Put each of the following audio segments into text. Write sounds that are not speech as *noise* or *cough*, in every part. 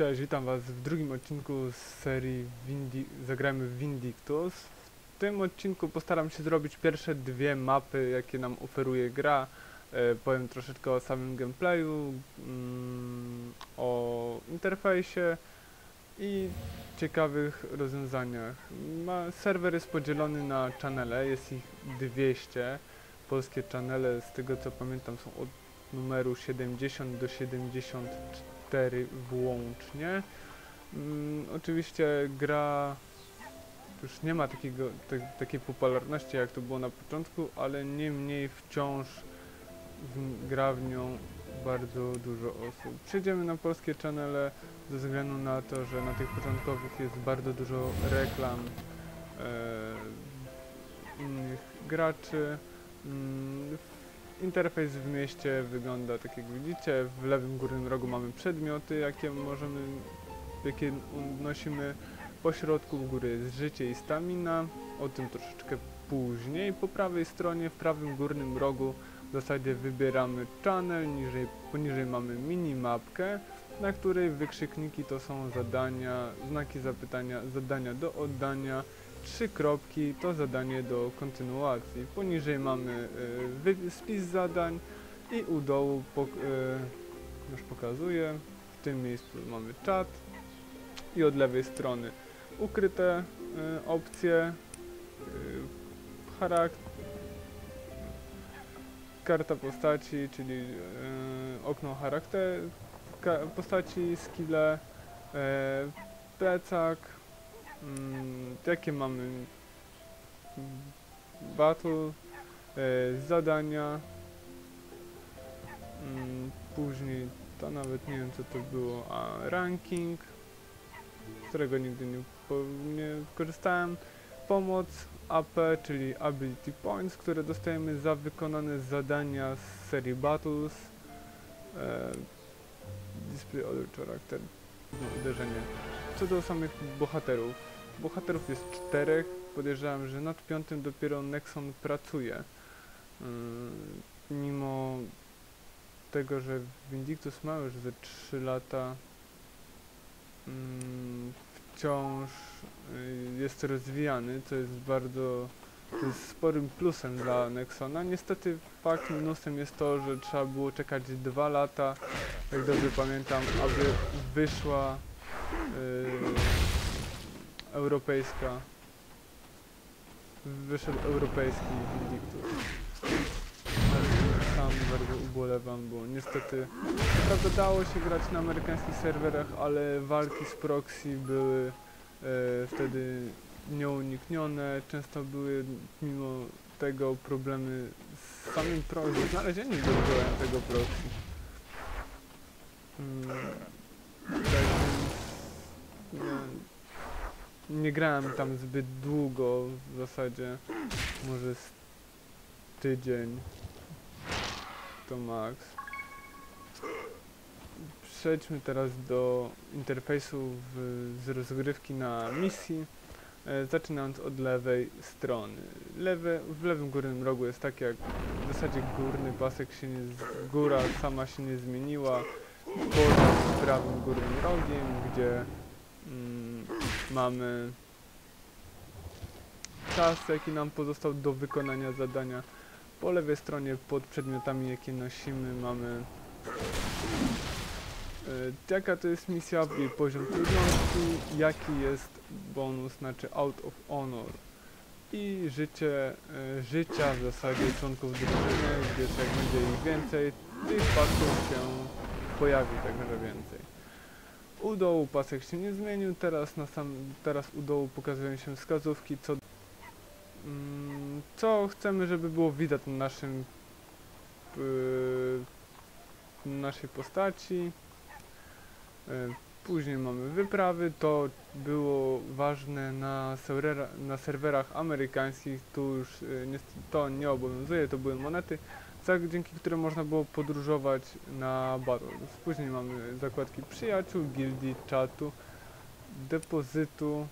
Cześć, witam was w drugim odcinku z serii Vindi Zagrajmy w Vindictus. W tym odcinku postaram się zrobić pierwsze dwie mapy, jakie nam oferuje gra. E, powiem troszeczkę o samym gameplayu, mm, o interfejsie i ciekawych rozwiązaniach. Ma, serwer jest podzielony na channele, jest ich 200. Polskie channele, z tego co pamiętam, są od numeru 70 do 74 włącznie. Mm, oczywiście gra już nie ma takiego, te, takiej popularności jak to było na początku, ale niemniej wciąż w, gra w nią bardzo dużo osób. Przejdziemy na polskie channele ze względu na to, że na tych początkowych jest bardzo dużo reklam e, innych graczy. Mm, interfejs w mieście wygląda tak jak widzicie. W lewym górnym rogu mamy przedmioty, jakie możemy, jakie unosimy. Po środku w górę jest życie i stamina. O tym troszeczkę później. Po prawej stronie, w prawym górnym rogu w zasadzie wybieramy channel, niżej, poniżej mamy minimapkę, na której wykrzykniki to są zadania, znaki zapytania, zadania do oddania, trzy kropki to zadanie do kontynuacji. Poniżej mamy y, spis zadań i u dołu pok y, już pokazuję. W tym miejscu mamy czat i od lewej strony ukryte y, opcje, charakter, karta postaci, czyli okno charakter postaci, skille, plecak, Mm, jakie mamy battle, e, zadania, mm, później to nawet nie wiem co to było, a ranking, którego nigdy nie, po, nie korzystałem, pomoc, AP, czyli Ability Points, które dostajemy za wykonane zadania z serii Battles, e, Display Other Character, uderzenie. Co do samych bohaterów, bohaterów jest czterech. Podejrzewam, że nad piątym dopiero Nexon pracuje. Yy, mimo tego, że Vindictus ma już ze 3 lata, yy, wciąż yy, jest rozwijany, co jest bardzo jest sporym plusem dla Nexona. Niestety fakt minusem jest to, że trzeba było czekać dwa lata, jak dobrze pamiętam, aby wyszła yy, europejska. Wyszedł europejski Vindictus. Sam bardzo ubolewam, bo niestety naprawdę dało się grać na amerykańskich serwerach, ale walki z proxy były e, wtedy nieuniknione. Często były mimo tego problemy z samym proxy, znalezieniem do tego proxy. Hmm. Tak więc, nie, nie grałem tam zbyt długo, w zasadzie może z tydzień to max. Przejdźmy teraz do interfejsu z rozgrywki na misji, e, zaczynając od lewej strony. Lewe, w lewym górnym rogu jest tak jak w zasadzie górny pasek się nie, góra sama się nie zmieniła, poza prawym górnym rogiem, gdzie mamy czas, jaki nam pozostał do wykonania zadania. Po lewej stronie pod przedmiotami, jakie nosimy, mamy yy, jaka to jest misja, poziom trudności, jaki jest bonus, znaczy out of honor i życie, yy, życia w zasadzie członków drużyny, gdyż jak będzie ich więcej, tych pasów się pojawi także więcej. U dołu pasek się nie zmienił, teraz, na sam, teraz u dołu pokazują się wskazówki co, mm, co chcemy, żeby było widać na naszym yy, naszej postaci. Yy, później mamy wyprawy, to było ważne na, serwera, na serwerach amerykańskich, tu już yy, to nie obowiązuje, to były monety tak, dzięki którym można było podróżować na Battle. Później mamy zakładki przyjaciół, gildii, czatu, depozytu,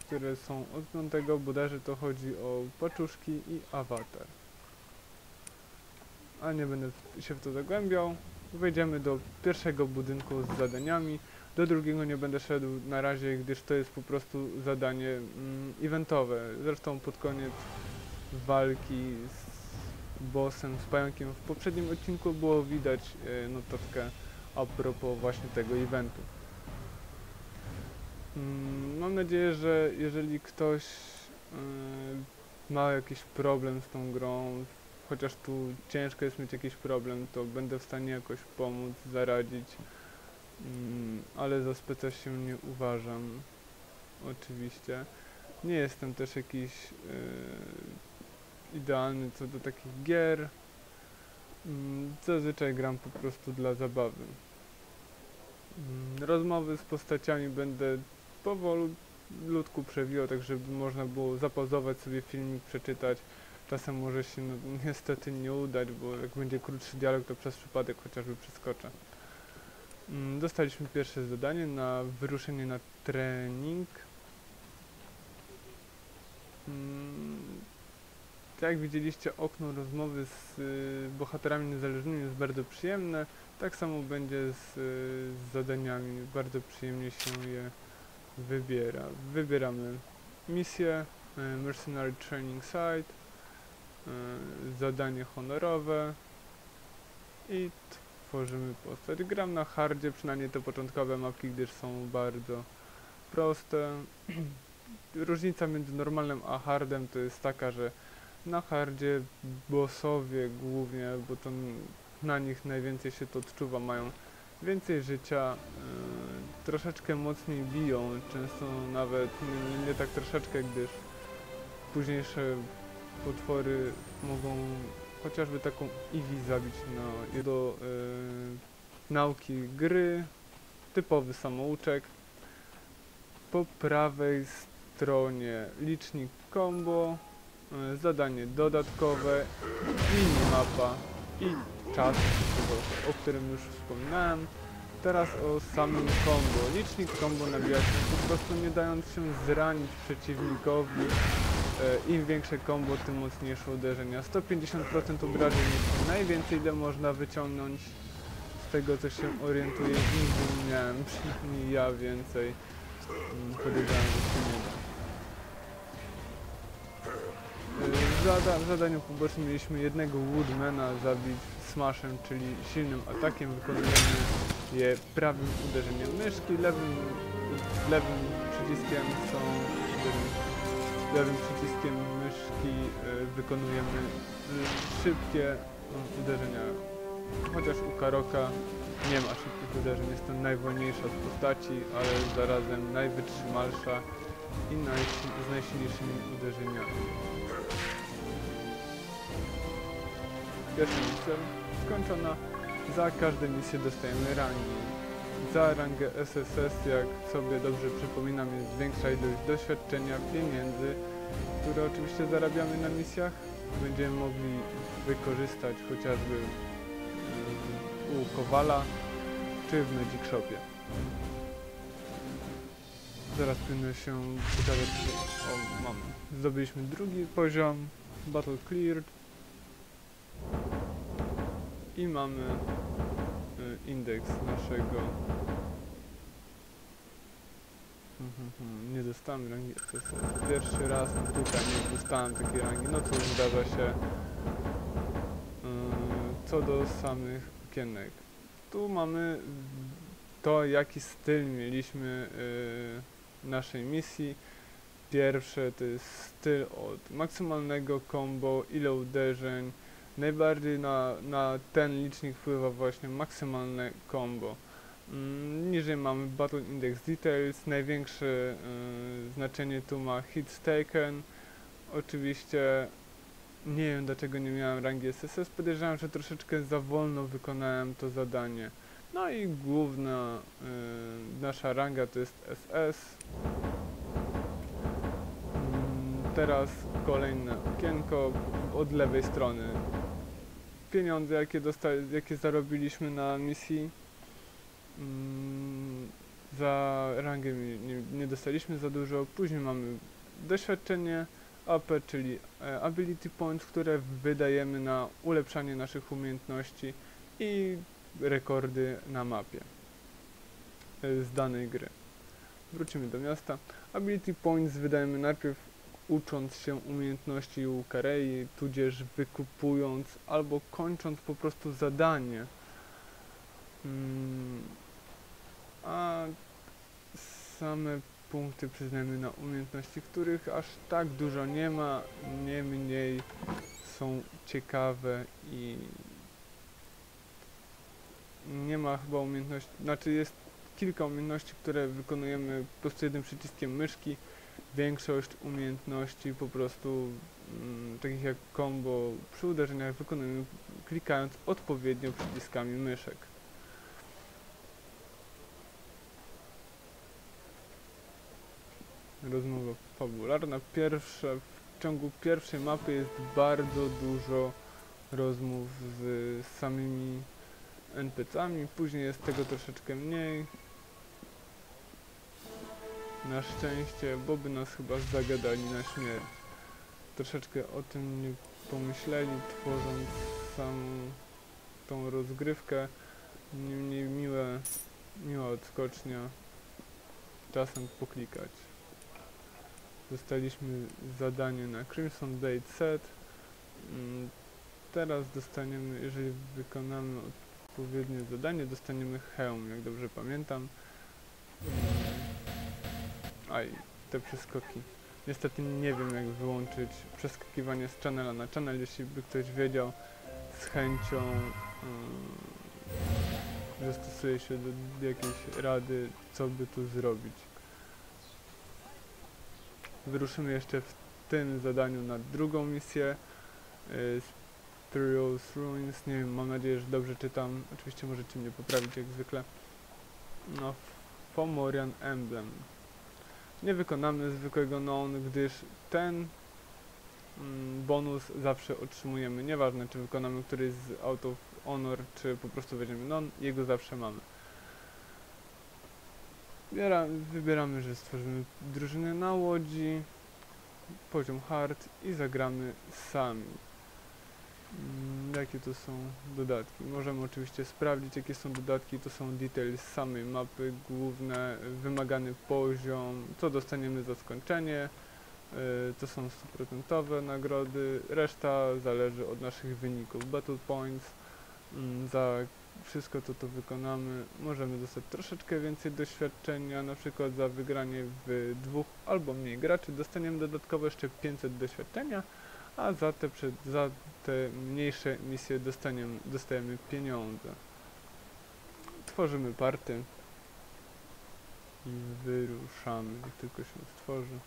które są od 5, bodajże to chodzi o paczuszki i awatar. A nie będę się w to zagłębiał. Wejdziemy do pierwszego budynku z zadaniami. Do drugiego nie będę szedł na razie, gdyż to jest po prostu zadanie mm, eventowe. Zresztą pod koniec walki z bossem, z pająkiem w poprzednim odcinku było widać e, notatkę a propos właśnie tego eventu. Mm, Mam nadzieję, że jeżeli ktoś e, ma jakiś problem z tą grą, chociaż tu ciężko jest mieć jakiś problem, to będę w stanie jakoś pomóc, zaradzić. Mm, ale za speca się nie uważam. Oczywiście. Nie jestem też jakiś idealny co do takich gier. Mm, zazwyczaj gram po prostu dla zabawy. Mm, rozmowy z postaciami będę powolutku przewijał, tak żeby można było zapauzować sobie filmik, przeczytać. Czasem może się no, niestety nie udać, bo jak będzie krótszy dialog, to przez przypadek chociażby przeskoczę. Mm, Dostaliśmy pierwsze zadanie na wyruszenie na trening. Tak jak widzieliście, okno rozmowy z y, bohaterami niezależnymi jest bardzo przyjemne. Tak samo będzie z, y, z zadaniami. Bardzo przyjemnie się je wybiera. Wybieramy misję, y, Mercenary Training Site, zadanie honorowe i tworzymy postać. Gram na hardzie, przynajmniej te początkowe mapki, gdyż są bardzo proste. *clears throat* Różnica między normalnym a hardem to jest taka, że na hardzie bossowie głównie, bo to na nich najwięcej się to odczuwa, mają więcej życia, yy, troszeczkę mocniej biją, często nawet nie, nie tak troszeczkę, gdyż późniejsze potwory mogą chociażby taką Eevee zabić i do y, nauki gry, typowy samouczek. Po prawej stronie licznik combo, zadanie dodatkowe, minimapa i czas, o którym już wspominałem. Teraz o samym combo. Licznik combo nabija się po prostu nie dając się zranić przeciwnikowi. E, Im większe combo, tym mocniejsze uderzenia. 150% obrażeń jest najwięcej, ile można wyciągnąć. Z tego co się orientuję, nigdy nie miałem, przynajmniej ja więcej. Mm, Podejrzewam, że się nie da. W zadaniu pobocznym mieliśmy jednego Woodmana zabić smashem, czyli silnym atakiem. Wykonujemy je prawym uderzeniem myszki, lewym, lewym przyciskiem są lewym przyciskiem myszki y, wykonujemy y, szybkie uderzenia. Chociaż u Karoka nie ma szybkich uderzeń, jest to najwolniejsza z postaci, ale zarazem najwytrzymalsza i najsi z najsilniejszymi uderzeniami. Pierwsza misja skończona. Za każdą misję dostajemy rangi. Za rangę SSS, jak sobie dobrze przypominam, jest większa ilość doświadczenia, pieniędzy, które oczywiście zarabiamy na misjach. Będziemy mogli wykorzystać chociażby mm, u Kowala czy w Magic Shopie. Zaraz powinno się pokazać, o mamy. Zdobyliśmy drugi poziom, Battle Cleared i mamy y, indeks naszego Mhm, mhm, Nie dostałem rangi SS. Pierwszy raz tutaj nie dostałem takiej rangi. No cóż, zdarza się. Yy, Co do samych okienek. Tu mamy to, jaki styl mieliśmy yy, naszej misji. Pierwsze to jest styl od maksymalnego combo, ile uderzeń. Najbardziej na, na ten licznik wpływa właśnie maksymalne combo. Mm, Niżej mamy Battle Index Details, największe y, znaczenie tu ma Hits Taken. Oczywiście nie wiem dlaczego nie miałem rangi SSS, podejrzewam, że troszeczkę za wolno wykonałem to zadanie. No i główna y, nasza ranga to jest SS. Mm, Teraz kolejne okienko od lewej strony. Pieniądze jakie, dosta- jakie zarobiliśmy na misji. Mm, za rangę nie, nie, nie dostaliśmy za dużo. Później mamy doświadczenie AP, czyli e, ability points, które wydajemy na ulepszanie naszych umiejętności i rekordy na mapie e, z danej gry. Wrócimy do miasta. Ability Points wydajemy najpierw ucząc się umiejętności Karei, tudzież wykupując albo kończąc po prostu zadanie. Mm, a same punkty przyznajemy na umiejętności, których aż tak dużo nie ma, niemniej są ciekawe i nie ma chyba umiejętności, znaczy jest kilka umiejętności, które wykonujemy po prostu jednym przyciskiem myszki. Większość umiejętności po prostu mm, takich jak combo przy uderzeniach wykonujemy klikając odpowiednio przyciskami myszek. Rozmowa fabularna. Pierwsza, w ciągu pierwszej mapy jest bardzo dużo rozmów z samymi NPC-ami, później jest tego troszeczkę mniej. Na szczęście, bo by nas chyba zagadali na śmierć. Troszeczkę o tym nie pomyśleli, tworząc samą tą rozgrywkę. Niemniej miłe, miła odskocznia. Czasem poklikać. Dostaliśmy zadanie na Crimson Date Set. Mm, Teraz dostaniemy, jeżeli wykonamy odpowiednie zadanie, dostaniemy hełm, jak dobrze pamiętam. Aj, te przeskoki. Niestety nie wiem jak wyłączyć przeskakiwanie z channela na channel, jeśli by ktoś wiedział z chęcią yy, zastosuje się do jakiejś rady, co by tu zrobić. Wyruszymy jeszcze w tym zadaniu na drugą misję. Yy, Spurious Ruins, nie wiem, mam nadzieję, że dobrze czytam. Oczywiście możecie mnie poprawić jak zwykle. No, Fomorian Emblem. Nie wykonamy zwykłego non, gdyż ten mm, bonus zawsze otrzymujemy. Nieważne, czy wykonamy któryś z Out of Honor, czy po prostu weźmiemy non, jego zawsze mamy. Wybiera, wybieramy, że stworzymy drużynę na łodzi, poziom hard i zagramy sami. Mm, Jakie to są dodatki? Możemy oczywiście sprawdzić jakie są dodatki, to są details samej mapy, główne, wymagany poziom, co dostaniemy za skończenie, yy, to są stuprocentowe nagrody, reszta zależy od naszych wyników, battle points, mm, za wszystko to to wykonamy, możemy dostać troszeczkę więcej doświadczenia, na przykład za wygranie w dwóch albo mniej graczy dostaniemy dodatkowo jeszcze 500 doświadczenia, a za te, przed, za te mniejsze misje dostaniemy, dostajemy pieniądze. Tworzymy party i wyruszamy, jak tylko się stworzy.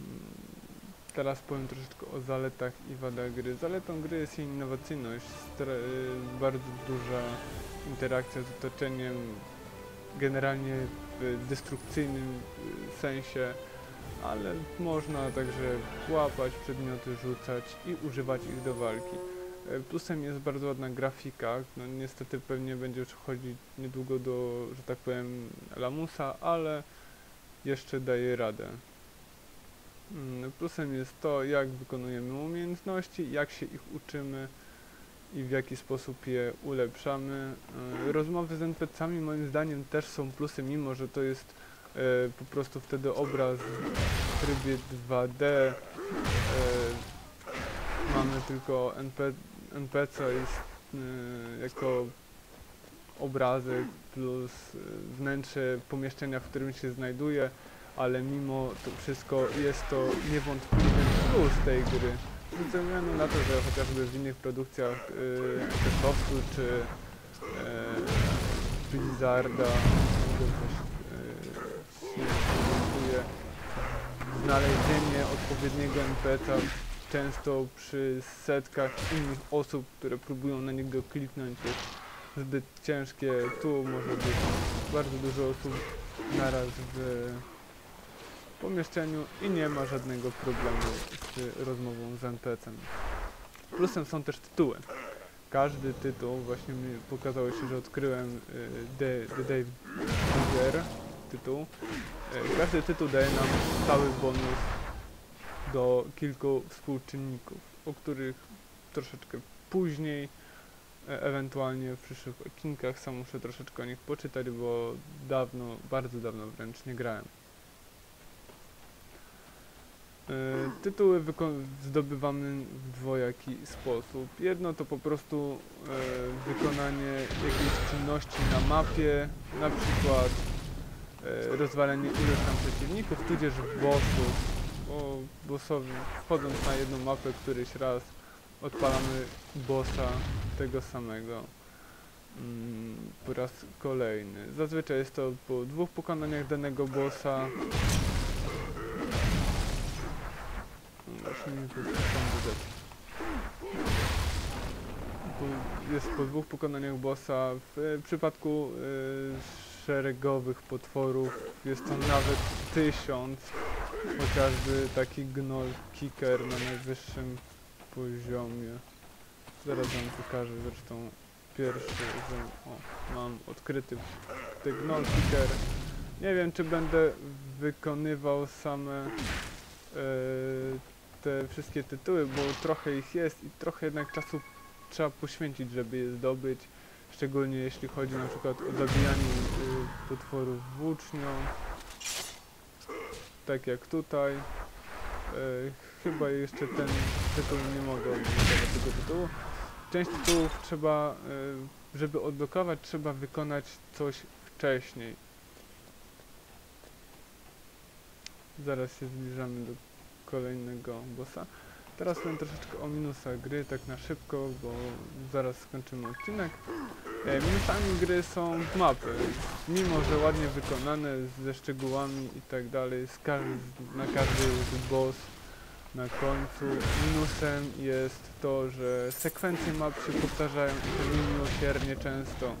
Mm, Teraz powiem troszeczkę o zaletach i wadach gry. Zaletą gry jest jej innowacyjność, y, bardzo duża interakcja z otoczeniem, generalnie w destrukcyjnym y, sensie, ale można także łapać przedmioty, rzucać i używać ich do walki. E, Plusem jest bardzo ładna grafika, no niestety pewnie będzie przechodzić niedługo do, że tak powiem, lamusa, ale jeszcze daje radę. Mm, Plusem jest to, jak wykonujemy umiejętności, jak się ich uczymy i w jaki sposób je ulepszamy. E, Rozmowy z NPC-ami moim zdaniem też są plusem, mimo że to jest e, po prostu wtedy obraz w trybie 2D. E, mamy tylko NP, NPC jest jako obrazek plus wnętrze pomieszczenia, w którym się znajduje, ale mimo to wszystko jest to niewątpliwy plus tej gry. Ze względu na to, że chociażby w innych produkcjach yy, czy yy, Blizzarda też yy, znalezienie odpowiedniego NPC często przy setkach innych osób, które próbują na niego kliknąć jest zbyt ciężkie. Tu może być bardzo dużo osób naraz w pomieszczeniu i nie ma żadnego problemu z rozmową z NPC-em. Plusem są też tytuły. Każdy tytuł, właśnie mi pokazało się, że odkryłem y, The, The Dave Digger tytuł. Y, Każdy tytuł daje nam stały bonus do kilku współczynników, o których troszeczkę później, e, ewentualnie w przyszłych odcinkach. Sam muszę troszeczkę o nich poczytać, bo dawno, bardzo dawno wręcz nie grałem. E, Tytuły zdobywamy w dwojaki sposób. Jedno to po prostu e, wykonanie jakiejś czynności na mapie, na przykład e, rozwalenie iluś tam przeciwników, tudzież bossów. Bo bossowi, wchodząc na jedną mapę któryś raz, odpalamy bossa tego samego mm, po raz kolejny. Zazwyczaj jest to po dwóch pokonaniach danego bossa. Jest po dwóch pokonaniach bossa. W przypadku y, szeregowych potworów jest to nawet tysiąc. Chociażby taki gnoll kicker na najwyższym poziomie. Zaraz wam pokażę zresztą pierwszy, że o, mam odkryty gnoll kicker. Nie wiem czy będę wykonywał same e, te wszystkie tytuły, bo trochę ich jest i trochę jednak czasu trzeba poświęcić, żeby je zdobyć. Szczególnie jeśli chodzi na przykład o zabijanie y, potworów włócznią. Tak jak tutaj. E, chyba jeszcze ten tytuł nie mogę odblokować tego tytułu. Część tytułów trzeba, e, żeby odblokować, trzeba wykonać coś wcześniej. Zaraz się zbliżamy do kolejnego bossa. Teraz powiem troszeczkę o minusach gry, tak na szybko, bo zaraz skończymy odcinek. E, minusami gry są mapy. Mimo, że ładnie wykonane, ze szczegółami i tak dalej, na każdy boss na końcu. Minusem jest to, że sekwencje map się powtarzają i to niemiłosiernie często. E,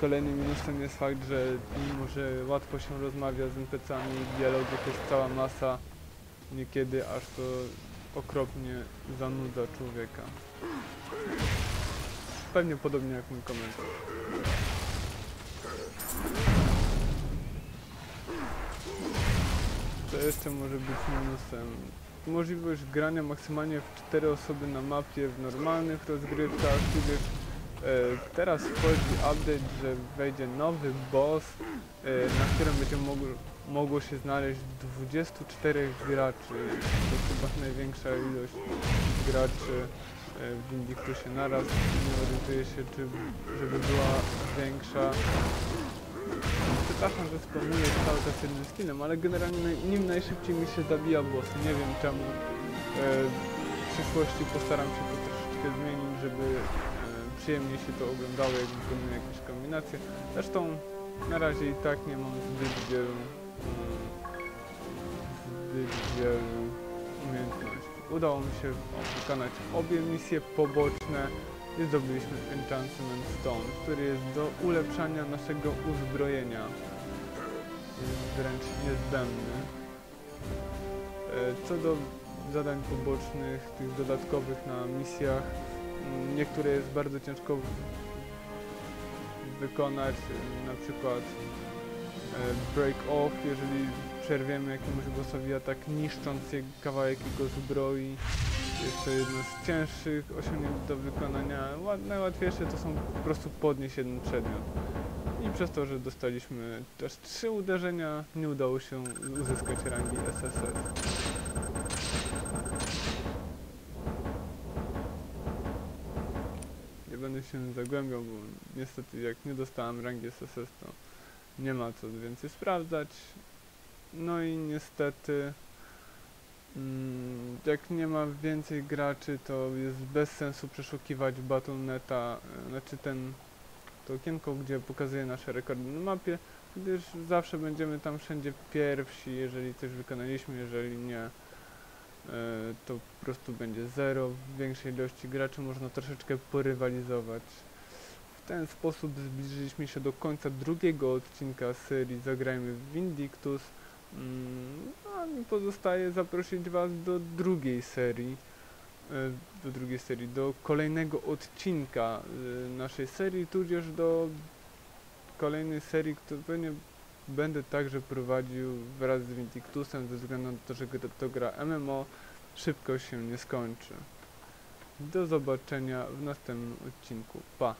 Kolejnym minusem jest fakt, że mimo, że łatwo się rozmawia z NPC-ami, dialogów jest cała masa, niekiedy aż to okropnie zanudza człowieka. Pewnie podobnie jak mój komentarz. Co jeszcze może być minusem? Możliwość grania maksymalnie w 4 osoby na mapie w normalnych rozgrywkach, e, teraz wchodzi update, że wejdzie nowy boss, e, na którym będzie mogło, mogło się znaleźć 24 graczy. To chyba największa ilość graczy e, w Vindictusie naraz. Nie orientuję się, czy żeby była większa. Przepraszam, że spamuję cały czas jednym skinem, ale generalnie nim najszybciej mi się zabija boss. Nie wiem czemu. E, w przyszłości postaram się to troszeczkę zmienić, żeby e, przyjemniej się to oglądało, jak wykonuję jakieś kombinacje. Zresztą na razie i tak nie mam zbyt wielu mm, zbyt wielu umiejętności. Udało mi się wykonać obie misje poboczne i zdobyliśmy Enchantment Stone, który jest do ulepszania naszego uzbrojenia. Jest wręcz niezbędny. E, Co do zadań pobocznych, tych dodatkowych na misjach, niektóre jest bardzo ciężko wykonać, na przykład e, break off, jeżeli przerwiemy jakiemuś bossowi atak niszcząc kawałek jego zbroi. Jest to jedno z cięższych osiągnięć do wykonania. Ła- Najłatwiejsze to są po prostu podnieść jeden przedmiot. I przez to, że dostaliśmy też trzy uderzenia, nie udało się uzyskać rangi SSS. Się zagłębiał, bo niestety jak nie dostałem rangi SSS, to nie ma co więcej sprawdzać. No i niestety mm, jak nie ma więcej graczy, to jest bez sensu przeszukiwać Battle.neta, e, znaczy ten to okienko, gdzie pokazuje nasze rekordy na mapie, gdyż zawsze będziemy tam wszędzie pierwsi, jeżeli coś wykonaliśmy, jeżeli nie, to po prostu będzie zero. W większej ilości graczy można troszeczkę porywalizować. W ten sposób zbliżyliśmy się do końca drugiego odcinka serii Zagrajmy w Vindictus. Mm, No, mi pozostaje zaprosić Was do drugiej serii, e, do drugiej serii, do kolejnego odcinka e, naszej serii, tudzież do kolejnej serii, która pewnie będę także prowadził wraz z Vindictusem ze względu na to, że to gra MMO szybko się nie skończy. Do zobaczenia w następnym odcinku. Pa!